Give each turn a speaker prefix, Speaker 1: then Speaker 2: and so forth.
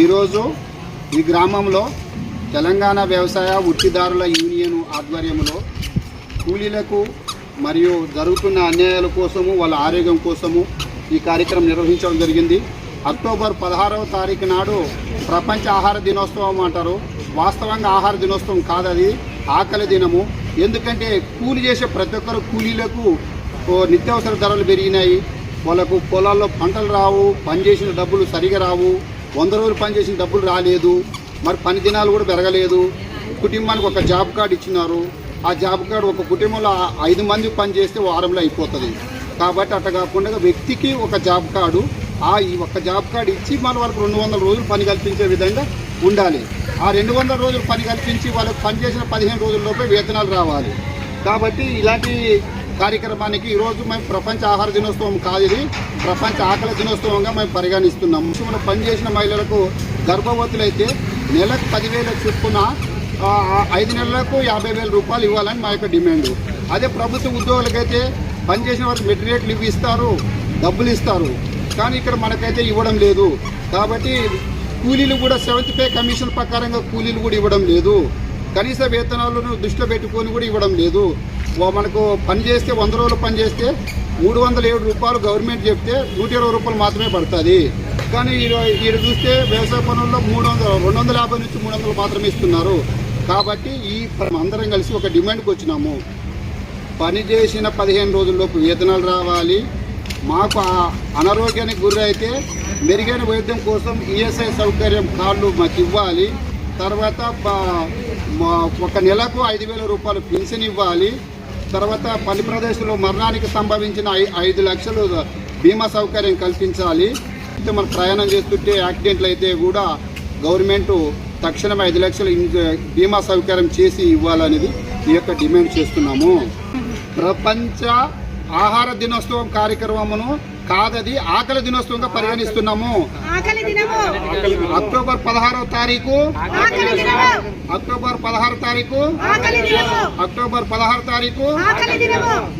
Speaker 1: ఈరోజు ఈ గ్రామంలో తెలంగాణ వ్యవసాయ వృత్తిదారుల యూనియన్ ఆధ్వర్యంలో కూలీలకు మరియు జరుగుతున్న అన్యాయాల కోసము వాళ్ళ ఆరోగ్యం కోసము ఈ కార్యక్రమం నిర్వహించడం జరిగింది. అక్టోబర్ పదహారవ తారీఖు నాడు ప్రపంచ ఆహార దినోత్సవం అంటారు. వాస్తవంగా ఆహార దినోత్సవం కాదు అది ఆకలి దినము. ఎందుకంటే కూలి చేసే ప్రతి ఒక్కరు కూలీలకు నిత్యావసర ధరలు పెరిగినాయి. వాళ్ళకు పొలాల్లో పంటలు రావు పని చేసిన డబ్బులు సరిగా రావు. వంద రోజులు పనిచేసిన డబ్బులు రాలేదు. మరి పని దినాలు కూడా పెరగలేదు. కుటుంబానికి ఒక జాబ్ కార్డు ఇచ్చినారు. ఆ జాబ్ కార్డు ఒక కుటుంబంలో ఐదు మంది పని చేస్తే వారంలో అయిపోతుంది. కాబట్టి అట్ట కాకుండా వ్యక్తికి ఒక జాబ్ కార్డు ఆ ఈ ఒక్క జాబ్ కార్డు ఇచ్చి మన వాళ్ళకి రెండు వందల రోజులు పని కల్పించే విధంగా ఉండాలి. ఆ రెండు వందల రోజులు పని కల్పించి వాళ్ళకి పని చేసిన పదిహేను రోజుల్లోపే వేతనాలు రావాలి. కాబట్టి ఇలాంటి కార్యక్రమానికి ఈరోజు మేము ప్రపంచ ఆహార దినోత్సవం కాదు ఇది. ప్రపంచ ఆకలి దినోత్సవంగా మేము పరిగణిస్తున్నాం. మనం పనిచేసిన మహిళలకు గర్భవతులైతే నెలకు పదివేల చొప్పున ఐదు నెలలకు యాభై వేల రూపాయలు ఇవ్వాలని మా యొక్క డిమాండ్. అదే ప్రభుత్వ ఉద్యోగులకైతే పనిచేసిన వారికి మెటీరియల్ ఇవి ఇస్తారు డబ్బులు ఇస్తారు. కానీ ఇక్కడ మనకైతే ఇవ్వడం లేదు. కాబట్టి కూలీలు కూడా సెవెంత్ పే కమిషన్ ప్రకారంగా కూలీలు కూడా ఇవ్వడం లేదు. కనీస వేతనాలను దృష్టిలో పెట్టుకొని కూడా ఇవ్వడం లేదు. మనకు పని చేస్తే వంద రోజులు పని చేస్తే మూడు వందల ఏడు రూపాయలు గవర్నమెంట్ చెప్తే నూట ఇరవై రూపాయలు మాత్రమే పడుతుంది. కానీ ఈడ చూస్తే వ్యవసాయ పనుల్లో మూడు వందల రెండు వందల యాభై నుంచి మూడు వందలు మాత్రమే ఇస్తున్నారు. కాబట్టి ఈ అందరం కలిసి ఒక డిమాండ్కి వచ్చినాము. పని చేసిన పదిహేను రోజుల్లోపు వేతనాలు రావాలి. మాకు అనారోగ్యానికి గురైతే మెరుగైన వైద్యం కోసం ఈఎస్ఐ సౌకర్యం కార్డు మాకు ఇవ్వాలి. తర్వాత ఒక నెలకు ఐదు వేల రూపాయలు పెన్షన్ ఇవ్వాలి. తర్వాత పని ప్రదేశంలో మరణానికి సంభవించిన ఐ- ఐదు లక్షలు బీమా సౌకర్యం కల్పించాలి. అయితే మనం ప్రయాణం చేస్తుంటే యాక్సిడెంట్లు అయితే కూడా గవర్నమెంట్ తక్షణం ఐదు లక్షలు బీమా సౌకర్యం చేసి ఇవ్వాలనేది ఈ యొక్క డిమాండ్ చేస్తున్నాము. ప్రపంచ ఆహార దినోత్సవం కార్యక్రమమును కాదది ఆకలి దినోత్సవంగా పరిగణిస్తున్నాము.
Speaker 2: ఆకలి దినము.
Speaker 1: అక్టోబర్ పదహారవ తారీఖు.
Speaker 2: ఆకలి దినము.
Speaker 1: అక్టోబర్ పదహారు తారీఖు.
Speaker 2: ఆకలి దినము.
Speaker 1: అక్టోబర్ పదహారు తారీఖు.
Speaker 2: ఆకలి దినము.